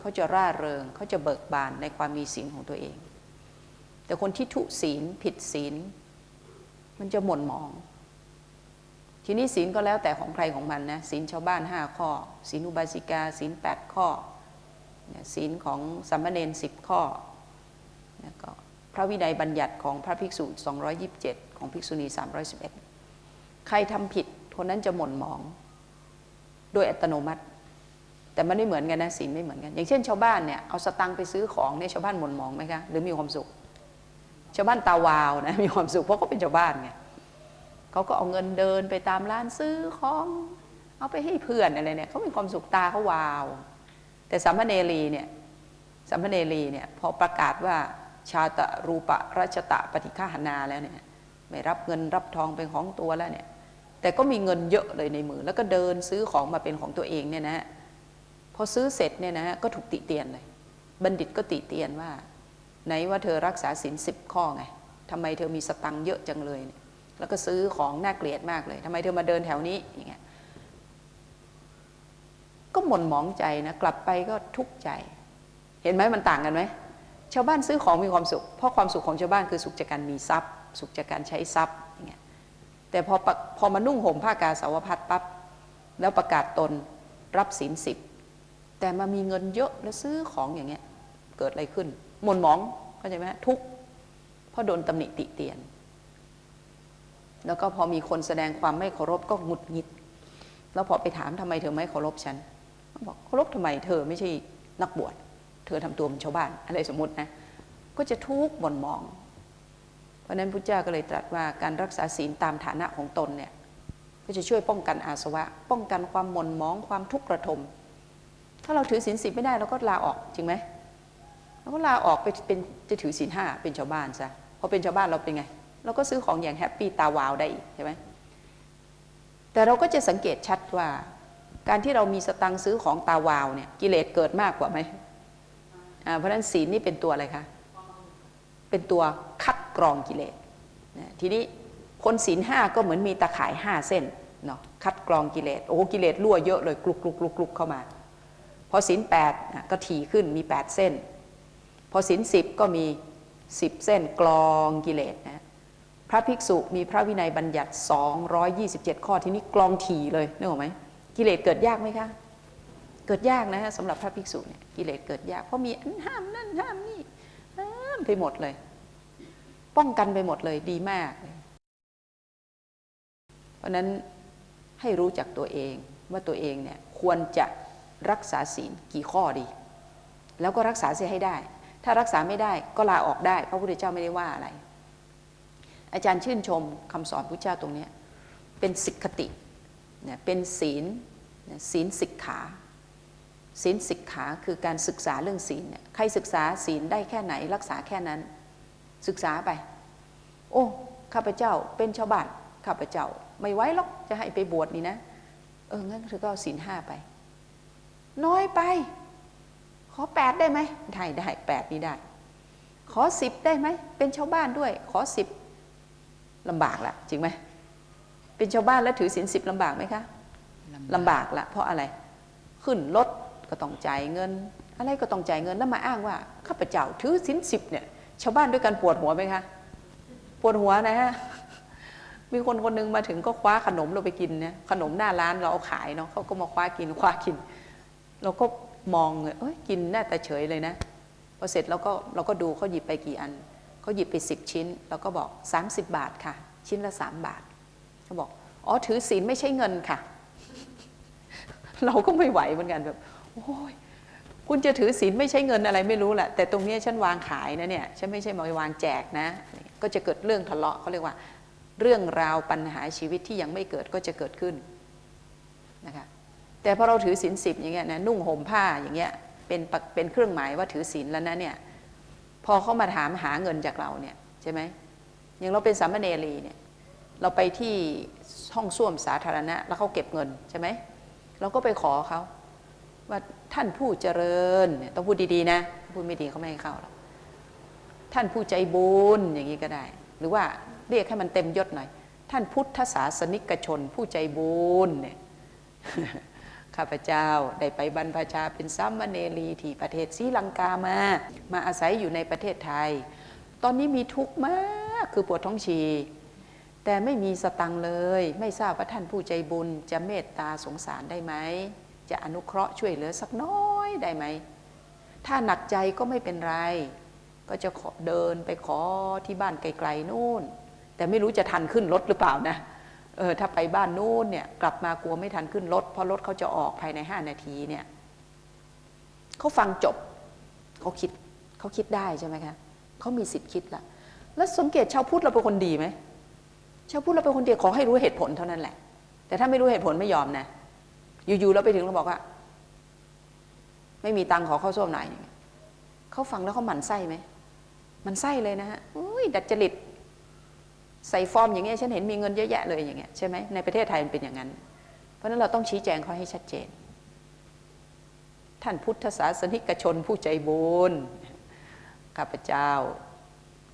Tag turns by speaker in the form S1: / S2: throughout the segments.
S1: เขาจะร่าเริงเขาจะเบิกบานในความมีศีลของตัวเอง แต่คนที่ทุศีลผิดศีล มันจะหม่นหมอง ทีนี้ศีลก็แล้วแต่ของใครของมันนะศีลชาวบ้านห้าข้อศีลอุบาสิกาศีลแปดข้อศีลของสัมมาเนนสิบข้อแล้วก็พระวินัยบัญญัติของพระภิกษุ 227 ของภิกษุณี 311 ใครทำผิดคนนั้นจะหม่นหมอง โดยอัตโนมัติ แต่มันไม่เหมือนกันนะศีลไม่เหมือนกัน อย่างเช่นชาวบ้านเนี่ยเอาสตังค์ไปซื้อของเนี่ยชาวบ้านหม่นหมองไหมคะหรือมีความสุข ชาวบ้านตาวาวนะมีความสุขเพราะเขาเป็นชาวบ้านไงเขาก็เอาเงินเดินไปตามร้านซื้อของเอาไปให้เพื่อนอะไรเนี่ยเขามีความสุขตาเขาวาว แต่สัมภเนรีเนี่ยสัมภเนรีเนี่ยพอประกาศว่าชาตะรูปะรัชตะปฏิฆาหนาแล้วเนี่ยไม่รับเงินรับทองเป็นของตัวแล้วเนี่ยแต่ก็มีเงินเยอะเลยในมือ แล้วก็เดินซื้อของมาเป็นของตัวเองเนี่ยนะพ อซื้อเสร็จเนี่ยนะก็ถูกติเตียนเลย บัณฑิตก็ติเตียนว่า ไหนว่าเธอรักษาศีลสิบข้อไงทำไมเธอมีสตังค์เยอะจังเลยเนี่ยแล้วก็ซื้อของน่าเกลียดมากเลยทำไมเธอมาเดินแถวนี้อย่างเงี้ยก็หม่นหมองใจนะกลับไปก็ทุกข์ใจ เห็นไหมมันต่างกันไหมชาวบ้านซื้อของมีความสุข เพราะความสุขของชาวบ้านคือสุขจากการมีทรัพย์ สุขจากการใช้ทรัพย์อย่างเงี้ยแต่พอพอมานุ่งห่มผ้ากาสาวพัดปั๊บแล้วประกาศตนรับศีลสิบ แต่มามีเงินเยอะแล้วซื้อของอย่างเงี้ย เกิดอะไรขึ้นหม่นหมองเข้าใจไหมทุกเพราะโดนตำหนิติเตียน แล้วก็พอมีคนแสดงความไม่เคารพก็หงุดหงิด แล้วพอไปถามทำไมเธอไม่เคารพฉันเขาบอกเคารพทำไมเธอไม่ใช่นักบวชเธอทำตัวเป็นชาวบ้าน อะไรสมมตินะ ก็จะทุกข์บ่นมอง เพราะฉะนั้นพุทธเจ้าก็เลยตรัสว่าการรักษาศีลตามฐานะของตนเนี่ยก็จะช่วยป้องกันอาสวะ ป้องกันความหม่นหมองความทุกข์ระทม ถ้าเราถือศีลสิบไม่ได้เราก็ลาออกจริงไหมเราก็ลาออกไปเป็นจะถือศีลห้าเป็นชาวบ้านซะพอเป็นชาวบ้านเราเป็นไง เราก็ซื้อของอย่างแฮปปี้ตาวาวได้ใช่ไหมแต่เราก็จะสังเกตชัดว่า การที่เรามีสตังซื้อของตาวาวเนี่ยกิเลสเกิดมากกว่าไหมเพราะฉะนั้นศีลนี่เป็นตัวอะไรคะเป็นตัวคัดกรองกิเลสทีนี้คนศีลห้าก็เหมือนมีตะข่ายห้าเส้นเนาะคัดกรองกิเลสโอ้กิเลสรั่วเยอะเลยกลุกกลุกกลุกกลุกเข้ามา พอศีลแปดก็ถี่ขึ้นมีแปดเส้น พอศีลสิบก็มีสิบเส้นกรองกิเลสนะพระภิกษุมีพระวินัยบัญญัติ 227 ข้อที่นี้กลองถี่เลยนึกออกไหมกิเลสเกิดยากไหมคะ เกิดยากนะฮะสำหรับพระภิกษุเนี่ยกิเลสเกิดยาก เพราะมีอันห้ามนั่นห้ามนี่ห้ามไปหมดเลย ป้องกันไปหมดเลยดีมากเลยเพราะฉะนั้นให้รู้จักตัวเองว่าตัวเองเนี่ยควรจะ รักษาศีลกี่ข้อดี แล้วก็รักษาเสียให้ได้ ถ้ารักษาไม่ได้ก็ลาออกได้ พระพุทธเจ้าไม่ได้ว่าอะไร อาจารย์ชื่นชมคำสอนพระเจ้าตรงนี้เป็นสิกขติเนี่ยเป็นศีลเนี่ยศีลสิกขาศีลสิกขาคือการศึกษาเรื่องศีลเนี่ยใครศึกษาศีลได้แค่ไหน รักษาแค่นั้น ศึกษาไป โอ้ข้าพเจ้าเป็นชาวบ้านข้าพเจ้า ไม่ไว้หรอกจะให้ไปบวชนี่นะ เอองั้นเธอก็เอาศีลห้าไป น้อยไป ขอแปดได้ไหมได้ได้แปดนี่ได้ ขอสิบได้ไหม เป็นชาวบ้านด้วย ขอสิบลำบากละจริงไหมเป็นชาวบ้านแล้วถือศีลสิบลำบากไหมคะลำบากละเพราะอะไร ขึ้นรถก็ต้องจ่ายเงิน อะไรก็ต้องจ่ายเงินแล้วมาอ้างว่าข้าพเจ้าถือศีลสิบเนี่ย ชาวบ้านด้วยกันปวดหัวไหมคะปวดหัวนะฮะมีคนคนหนึงมาถึงก็คว้าขนมเราไปกินเนี่ยขนมหน้าร้านเราเอาขายเนาะเขาก็มาคว้ากินคว้ากิน เราก็มองเลยเอ้ยกินหน้าแต่เฉยเลยนะพอเสร็จเราก็เราก็ดูเขาหยิบไปกี่อันเขาหยิบไปสิบชิ้นเราก็บอก 30 บาทค่ะ ชิ้นละ3บาทเขาบอกอ๋อถือศีลไม่ใช่เงินค่ะ เราก็ไม่ไหวเหมือนกันแบบโอ้ยคุณจะถือศีลไม่ใช่เงินอะไรไม่รู้แหละแต่ตรงนี้ฉันวางขายนะเนี่ยฉันไม่ใช่มาวางแจกนะ ก็จะเกิดเรื่องทะเลาะเขาเรียกว่า เรื่องราวปัญหาชีวิตที่ยังไม่เกิดก็จะเกิดขึ้นนะคะ แต่พอเราถือศีลสิบอย่างเงี้ยนะนุ่งห่มผ้าอย่างเงี้ยเป็นเป็นเครื่องหมายว่าถือศีลแล้วนะเนี่ยพอเขามาถามหาเงินจากเราเนี่ยใช่ไหมอย่างเราเป็นสามเณรีเนี่ยเราไปที่ห้องส้วมสาธารณะ แล้วเขาเก็บเงินใช่ไหมเราก็ไปขอเขาว่าท่านผู้เจริญต้องพูดดีๆนะพูดไม่ดีเขาไม่ให้เข้าหรอกท่านผู้ใจบุญอย่างนี้ก็ได้ หรือว่าเรียกให้มันเต็มยศหน่อย ท่านพุทธศาสนิกชนผู้ใจบุญเนี่ย ข้าพเจ้าได้ไปบรรพชาเป็นซัมมเนรีที่ประเทศศรีลังกามา มาอาศัยอยู่ในประเทศไทย ตอนนี้มีทุกข์มากคือปวดท้องฉี่แต่ไม่มีสตังเลย ไม่ทราบว่าท่านผู้ใจบุญจะเมตตาสงสารได้ไหม จะอนุเคราะห์ช่วยเหลือสักน้อยได้ไหม ถ้าหนักใจก็ไม่เป็นไร ก็จะขอเดินไปขอที่บ้านไกลๆนู่น แต่ไม่รู้จะทันขึ้นรถหรือเปล่านะ เออถ้าไปบ้านนู่นเนี่ย กลับมากลัวไม่ทันขึ้นรถเพราะรถเขาจะออกภายในห้านาทีเนี่ยเขาฟังจบเขาคิดเขาคิดได้ใช่ไหมคะเขามีสิทธิ์คิดละแล้วสังเกตชาวพุทธเราเป็นคนดีไหมชาวพุทธเราเป็นคนดีขอให้รู้เหตุผลเท่านั้นแหละ แต่ถ้าไม่รู้เหตุผลไม่ยอมนะ อยู่ๆเราไปถึงเราบอกว่า ไม่มีตังขอเข้าส้วมหน่อยเขาฟังแล้วเขาหมั่นไส้ไหมมันไส้เลยนะฮะอุ้ยดัดจริต ใส่ฟอร์มอย่างเงี้ยฉันเห็นมีเงินเยอะแยะเลยอย่างเงี้ยใช่ไหมในประเทศไทยมันเป็นอย่างนั้น เพราะนั้นเราต้องชี้แจงเขาให้ชัดเจน ท่านพุทธศาสนิกชนผู้ใจบุญข้าพเจ้า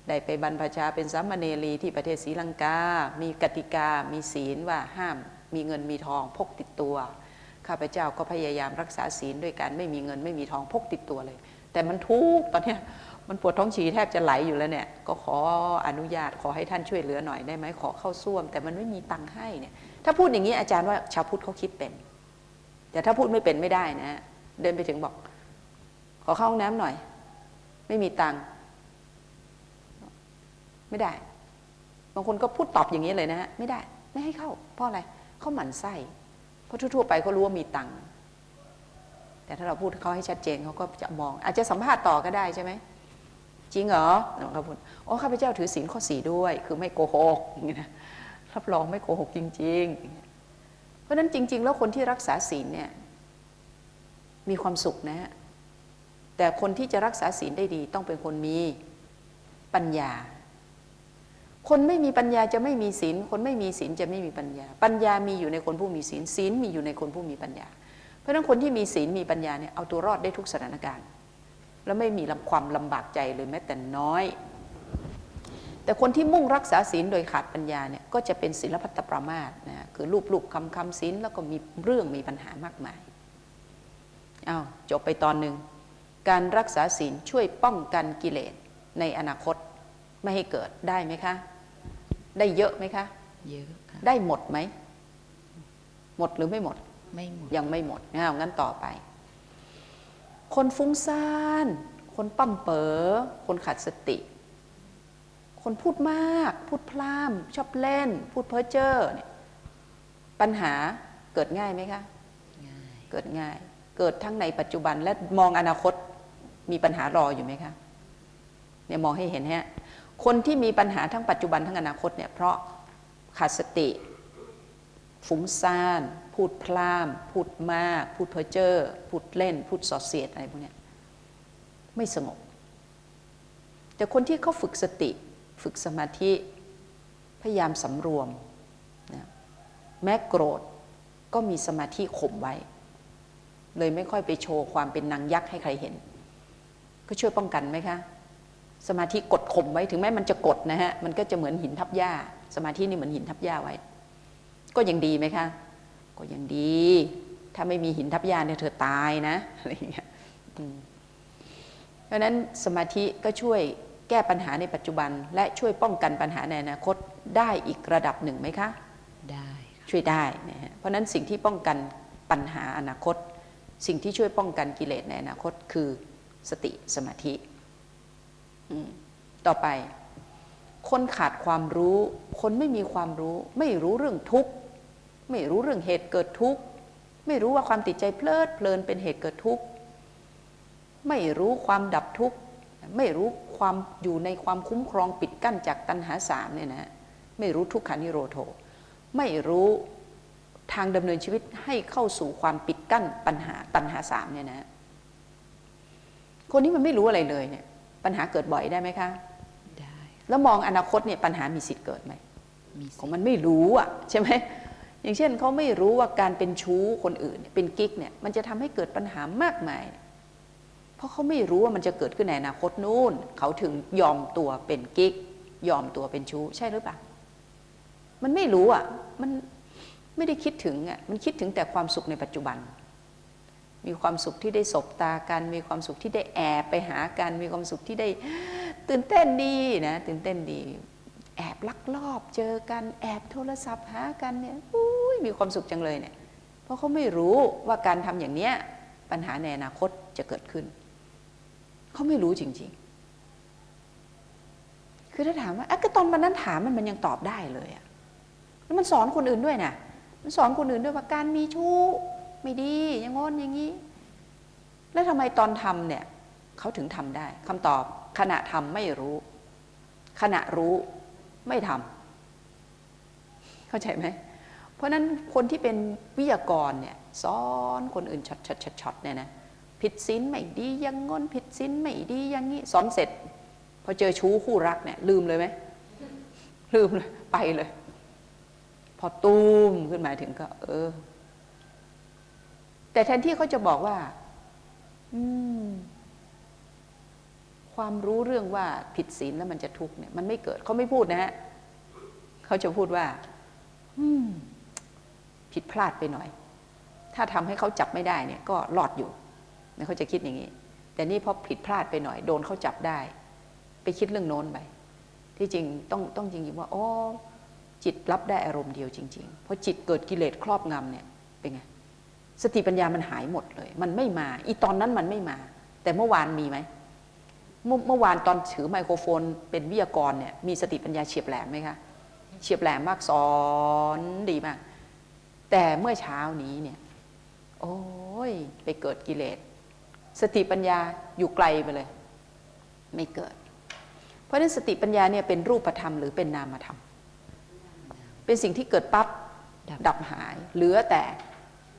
S1: ได้ไปบรรพชาเป็นสามเณรีที่ประเทศศรีลังกา มีกติกา มีศีลว่าห้าม มีเงินมีทองพกติดตัว ข้าพเจ้าก็พยายามรักษาศีลด้วยการไม่มีเงินไม่มีทองพกติดตัวเลย แต่มันทุกตอนเนี้ย มันปวดท้องฉี่แทบจะไหลอยู่แล้วเนี่ยก็ขออนุญาตขอให้ท่านช่วยเหลือหน่อยได้ไหมขอเข้าส้วม แต่มันไม่มีตังค์ให้เนี่ยถ้าพูดอย่างนี้อาจารย์ว่าชาวพุทธเขาคิดเป็น แต่ถ้าพูดไม่เป็นไม่ได้นะ เดินไปถึงบอก ขอเข้าห้องน้ำหน่อย ไม่มีตังค์ไม่ได้ บางคนก็พูดตอบอย่างนี้เลยนะฮะไม่ได้ ไม่ให้เข้า เพราะอะไรเขาหมั่นไส้เพราะทั่วๆไปเขารู้ว่ามีตังค์แต่ถ้าเราพูดเขาให้ชัดเจนเขาก็จะมอง อาจจะสัมภาษณ์ต่อก็ได้ใช่ไหม จริงเหรอเขาพูดอ๋อข้าพเจ้าถือศีลข้อสี่ด้วย คือไม่โกหกอย่างนี้นะรับรองไม่โกหกจริง ๆ เพราะนั้นจริง ๆ แล้วคนที่รักษาศีลเนี่ยมีความสุขนะ แต่คนที่จะรักษาศีลได้ดี ต้องเป็นคนมีปัญญา คนไม่มีปัญญาจะไม่มีศีล คนไม่มีศีลจะไม่มีปัญญา ปัญญามีอยู่ในคนผู้มีศีล ศีลมีอยู่ในคนผู้มีปัญญา เพราะนั้นคนที่มีศีลมีปัญญาเนี่ยเอาตัวรอดได้ทุกสถานการณ์ แล้วไม่มีความลำบากใจเลยแม้แต่น้อย แต่คนที่มุ่งรักษาศีลโดยขาดปัญญาเนี่ยก็จะเป็นศีลพัตตประมาทนะคือรูปลูกคำคำศีลแล้วก็มีเรื่องมีปัญหามากมายอา้าวจบไปตอนหนึ่งการรักษาศีลช่วยป้องกันกิเลสในอนาคตไม่ให้เกิดได้ไหมคะ ได้เยอะไหมคะ
S2: เยอะค่ะ
S1: ได้หมดไหมหมดหรือไม่หมด
S2: ไม่หมด
S1: ยังไม่หมดนะงั้นต่อไป คนฟุ้งซ่าน คนปั้มเป๋อ คนขาดสติ คนพูดมาก พูดพล่ามชอบเล่น พูดเพ้อเจ้อเนี่ยปัญหาเกิดง่ายไหมคะ
S2: ง่าย
S1: เกิดง่าย เกิดทั้งในปัจจุบันและมองอนาคตมีปัญหารออยู่ไหมคะเนี่ยมองให้เห็นฮะคนที่มีปัญหาทั้งปัจจุบันทั้งอนาคตเนี่ยเพราะขาดสติ ฟุ้งซ่าน พูดพล่าม พูดมาก พูดเพ้อเจ้อพูดเล่น พูดสอดเสียดอะไรพวกนี้ไม่สงบ แต่คนที่เขาฝึกสติ ฝึกสมาธิ พยายามสำรวมนะแม้โกรธก็มีสมาธิข่มไว้ เลยไม่ค่อยไปโชว์ความเป็นนางยักษ์ให้ใครเห็น ก็ช่วยป้องกันไหมคะสมาธิกดข่มไว้ถึงแม้มันจะกดนะฮะ มันก็จะเหมือนหินทับหญ้า สมาธินี่เหมือนหินทับหญ้าไว้ ก็ยังดีไหมคะ ก็ยังดี ถ้าไม่มีหินทับหญ้าเนี่ยเธอตายนะอะไรอย่างเงี้ยอืมเพราะฉะนั้นสมาธิก็ช่วยแก้ปัญหาในปัจจุบัน และช่วยป้องกันปัญหาในอนาคตได้อีกระดับหนึ่งไหมคะ
S2: ได้ค่ะ
S1: ช่วยได้นะฮะเพราะฉะนั้นสิ่งที่ป้องกันปัญหาอนาคต สิ่งที่ช่วยป้องกันกิเลสในอนาคตคือสติสมาธิอืมต่อไป คนขาดความรู้ คนไม่มีความรู้ ไม่รู้เรื่องทุกข์ ไม่รู้เรื่องเหตุเกิดทุกข์ ไม่รู้ว่าความติดใจเพลิดเพลินเป็นเหตุเกิดทุกข์ ไม่รู้ความดับทุกข์ ไม่รู้ความอยู่ในความคุ้มครองปิดกั้นจากตัณหาสามเนี่ยนะฮะไม่รู้ทุกขานิโรโธไม่รู้ทางดำเนินชีวิตให้เข้าสู่ความปิดกั้นปัญหาตัณหาสามเนี่ยนะคนนี้มันไม่รู้อะไรเลยเนี่ย ปัญหาเกิดบ่อยได้ไหมคะ
S2: ได้
S1: แล้วมองอนาคตเนี่ยปัญหามีสิทธิ์เกิดไหม
S2: มี
S1: ข
S2: สิ
S1: องมันไม่รู้อะใช่ไหม อย่างเช่นเขาไม่รู้ว่าการเป็นชู้คนอื่น เป็นกิ๊กเนี่ยมันจะทำให้เกิดปัญหามากมาย เพราะเขาไม่รู้ว่ามันจะเกิดขึ้นในอนาคตนู่นเขาถึงยอมตัวเป็นกิ๊ก ยอมตัวเป็นชู้ใช่หรือเปล่ามันไม่รู้อะมันไม่ได้คิดถึงอะมันคิดถึงแต่ความสุขในปัจจุบัน มีความสุขที่ได้สบตากัน มีความสุขที่ได้แอบไปหากัน มีความสุขที่ได้ตื่นเต้นดีนะตื่นเต้นดี แอบลักลอบเจอกัน แอบโทรศัพท์หากันเนี่ยอุ้ย มีความสุขจังเลยเนี่ย เพราะเขาไม่รู้ว่าการทำอย่างเนี้ยปัญหาในอนาคตจะเกิดขึ้น เขาไม่รู้จริง ๆ คือถ้าถามว่าอะก็ตอนวันนั้นถามมันมันยังตอบได้เลยอะแล้วมันสอนคนอื่นด้วยนะมันสอนคนอื่นด้วยว่าการมีชู้ไม่ดีอย่างงอนอย่างนี้ แล้วทำไมตอนทำเนี่ยเขาถึงทำได้คำตอบขณะทำไม่รู้ ขณะรู้ไม่ทำเข้าใจไหม เพราะนั้นคนที่เป็นวิทยากรเนี่ยสอนคนอื่นช็อตช็อตช็อตช็อตเนี่ยนะผิดศีลไม่ดียังงอนผิดศีลไม่ดีอย่างนี้สอนเสร็จ พอเจอชู้คู่รักเนี่ยลืมเลยไหมลืมเลยไปเลย พอตูมขึ้นมาถึงก็ เออ แต่แทนที่เขาจะบอกว่า อืม ความรู้เรื่องว่าผิดศีลแล้วมันจะทุกข์เนี่ย มันไม่เกิดเขาไม่พูดนะฮะเขาจะพูดว่า อืม ผิดพลาดไปหน่อย ถ้าทำให้เขาจับไม่ได้เนี่ยก็รอดอยู่เขาจะคิดอย่างนี้ แต่นี่พอผิดพลาดไปหน่อย โดนเขาจับได้ ไปคิดเรื่องโน้นไปที่จริงต้องต้องจริงๆว่าอ๋อจิตรับได้อารมณ์เดียวจริงๆเพราะจิตเกิดกิเลสครอบงำเนี่ยเป็นไงสติปัญญามันหายหมดเลย มันไม่มาอีตอนนั้นมันไม่มา แต่เมื่อวานมีไหมเมื่อเมื่อวานตอนถือไมโครโฟน เป็นวิทยากรเนี่ยมีสติปัญญาเฉียบแหลมไหมคะเฉียบแหลมมากสอนดีมาก แต่เมื่อเช้านี้เนี่ยโอ้ยไปเกิดกิเลส สติปัญญาอยู่ไกลไปเลย ไม่เกิด เพราะฉะนั้นสติปัญญาเนี่ยเป็นรูปธรรมหรือเป็นนามธรรม เป็นสิ่งที่เกิดปั๊บ
S2: ดับ
S1: ดับหาย เหลือแต่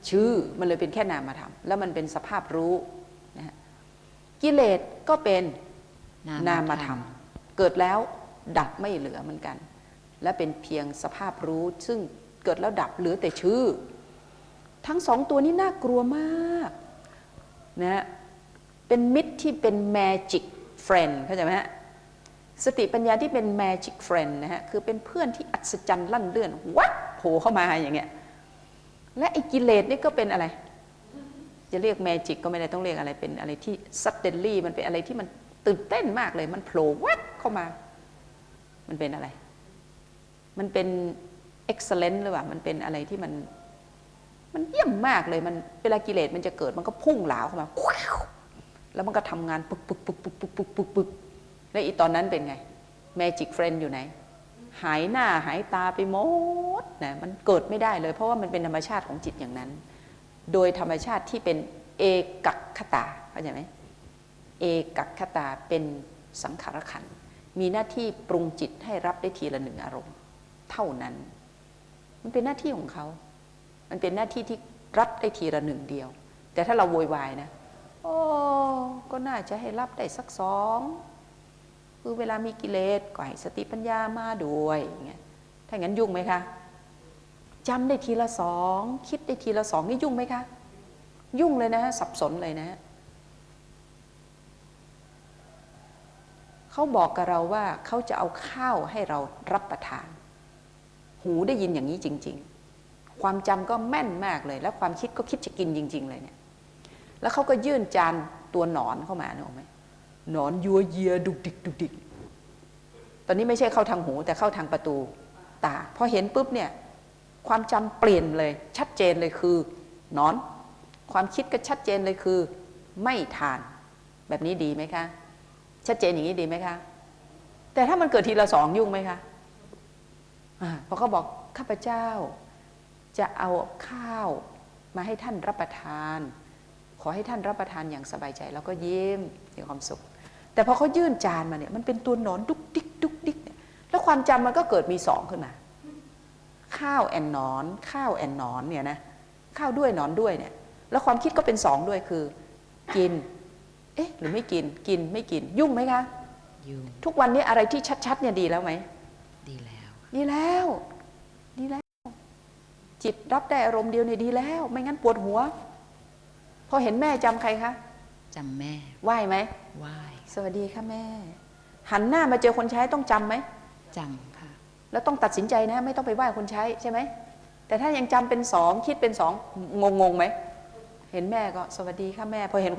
S1: ชื่อมันเลยเป็นแค่นามธรรม แล้วมันเป็นสภาพรู้นะกิเลสก็เป็นนามธรรม เกิดแล้วดับไม่เหลือเหมือนกัน และเป็นเพียงสภาพรู้ซึ่ง กิดแล้วดับเหลือแต่ชื่อ ทั้งสองตัวนี้น่ากลัวมากนะเป็นมิตรที่เป็น magic friend เข้าใจไหมฮะสติปัญญาที่เป็น magic friend นะฮะคือเป็นเพื่อนที่อัศจรรย์ลั่นเลื่อนวัดโผล่เข้ามาอย่างเงี้ยและไอ้กิเลสนี่ก็เป็นอะไร จะเรียก magic ก็ไม่ได้ต้องเรียกอะไรเป็นอะไรที่ suddenly มันเป็นอะไรที่มันตื่นเต้นมากเลย มันโผล่วัดเข้ามา มันเป็นอะไร มันเป็น excellent หรือเปล่ามันเป็นอะไรที่มัน มันเยี่ยมมากเลยมันเวลากิเลสมันจะเกิดมันก็พุ่งเหลาเข้ามาแล้วมันก็ทำงานปึกปึกปึกปึกปึกปึกปึกปึกแล้วอีตอนนั้นเป็นไง Magic Friend อยู่ไหน หายหน้าหายตาไปหมดนะมันเกิดไม่ได้เลย เพราะว่ามันเป็นธรรมชาติของจิตอย่างนั้น โดยธรรมชาติที่เป็นเอกัคคตาเข้าใจไหมเอกัคคตาเป็นสังขารขันมีหน้าที่ปรุงจิตให้รับได้ทีละหนึ่งอารมณ์ เท่านั้น มันเป็นหน้าที่ของเขา มันเป็นหน้าที่ที่รับได้ทีละหนึ่งเดียว แต่ถ้าเราโวยวายนะ โอ้ก็น่าจะให้รับได้สักสองคือเวลามีกิเลสก็ให้สติปัญญามาด้วยอย่างเงี้ยถ้างั้นยุ่งไหมคะจำได้ทีละสองคิดได้ทีละสองนี่ยุ่งไหมคะยุ่งเลยนะสับสนเลยนะเขาบอกกับเราว่าเขาจะเอาข้าวให้เรารับประทาน หูได้ยินอย่างนี้จริง ๆ ความจำก็แม่นมากเลย แล้วความคิดก็คิดจะกินจริง ๆ เลยเนี่ย แล้วเขาก็ยื่นจานตัวหนอนเข้ามาเนกอะไหมหนอนยัวเยียดุกดิกดุกดิกตอนนี้ไม่ใช่เข้าทางหูแต่เข้าทางประตูตาพอเห็นปุ๊บเนี่ยความจำเปลี่ยนเลย ชัดเจนเลยคือหนอน ความคิดก็ชัดเจนเลยคือ ไม่ทาน แบบนี้ดีไหมคะ ชัดเจนอย่างนี้ดีไหมคะ แต่ถ้ามันเกิดทีละสองยุ่งไหมคะ พอเขาบอกข้าพเจ้าจะเอาข้าวมาให้ท่านรับประทาน ขอให้ท่านรับประทานอย่างสบายใจ แล้วก็ยิ้มมีความสุข แต่พอเขายื่นจานมาเนี่ยมันเป็นตัวหนอนดุกดิกดุกดิกเนี่ยแล้วความจำมันก็เกิดมีสองขึ้นมาข้าวแอนหนอน ข้าวแอนหนอนเนี่ยนะข้าวด้วยหนอนด้วยเนี่ย แล้วความคิดก็เป็นสองด้วยคือ กิน เอ๊ะ หรือไม่กินกินไม่กิน ยุ่งไหมคะ
S2: ยุ่ง
S1: ทุกวันนี้อะไรที่ชัดๆเนี่ยดีแล้วไหม
S2: ดีแล้ว
S1: ดีแล้ว ดีแล้ว จิตรับได้อารมณ์เดียวเนี่ยดีแล้ว ไม่งั้นปวดหัว พอเห็นแม่จำใครคะ
S2: จำแม่
S1: ไหวไหม
S2: ไหว้
S1: สวัสดีค่ะแม่ หันหน้ามาเจอคนใช้ต้องจำไหม
S2: จำค่ะ
S1: แล้วต้องตัดสินใจนะ ไม่ต้องไปไหว้คนใช้ใช่ไหมแต่ถ้ายังจำเป็นสองคิดเป็นสองงงงๆไหมเห็นแม่ก็สวัสดีค่ะแม่ พอเห็น